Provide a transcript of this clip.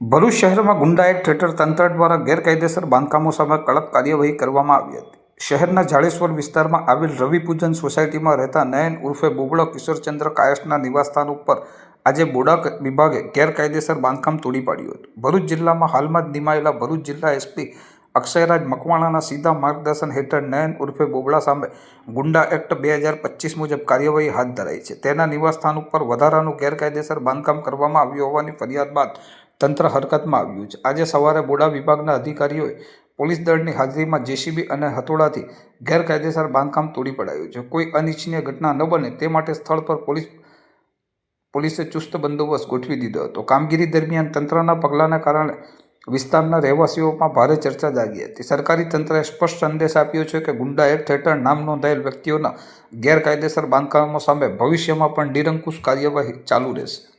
ભરૂચ શહેરમાં ગુંડા થિયેટર તંત્ર દ્વારા ગેરકાયદેસર બાંધકામો સામે કડક કાર્યવાહી કરવામાં આવી હતી. શહેરના જાડેશ્વર વિસ્તારમાં આવેલ રવિપૂજન સોસાયટીમાં રહેતા નયન ઉર્ફે બોબડો કિશોરચંદ્ર કાયસના નિવાસસ્થાન ઉપર આજે બોડા વિભાગે ગેરકાયદેસર બાંધકામ તોડી પાડ્યું હતું. ભરૂચ જિલ્લામાં હાલમાં જ નિમાયેલા ભરૂચ જિલ્લા એસપી અક્ષયરાજ મકવાણાના સીધા માર્ગદર્શન હેઠળ નયન ઉર્ફે બોબડા સામે ગુંડા એક્ટ બે હજાર પચીસ મુજબ કાર્યવાહી હાથ ધરાઈ છે. તેના નિવાસસ્થાન ઉપર વધારાનું ગેરકાયદેસર બાંધકામ કરવામાં આવ્યું હોવાની ફરિયાદ બાદ તંત્ર હરકતમાં આવ્યું છે. આજે સવારે બોડા વિભાગના અધિકારીઓએ પોલીસ દળની હાજરીમાં જેસીબી અને હથોડાથી ગેરકાયદેસર બાંધકામ તોડી પડાયું છે. કોઈ અનિચ્છનીય ઘટના ન બને તે માટે સ્થળ પર પોલીસ, પોલીસે ચુસ્ત બંદોબસ્ત ગોઠવી દીધો હતો. કામગીરી દરમિયાન તંત્રના પગલાંના કારણે વિસ્તારના રહેવાસીઓમાં ભારે ચર્ચા જાગી હતી. સરકારી તંત્રએ સ્પષ્ટ સંદેશ આપ્યો છે કે ગુંડા એક્ટ હેઠળ નામ નોંધાયેલ વ્યક્તિઓના ગેરકાયદેસર બાંધકામો સામે ભવિષ્યમાં પણ નિરંકુશ કાર્યવાહી ચાલુ રહેશે.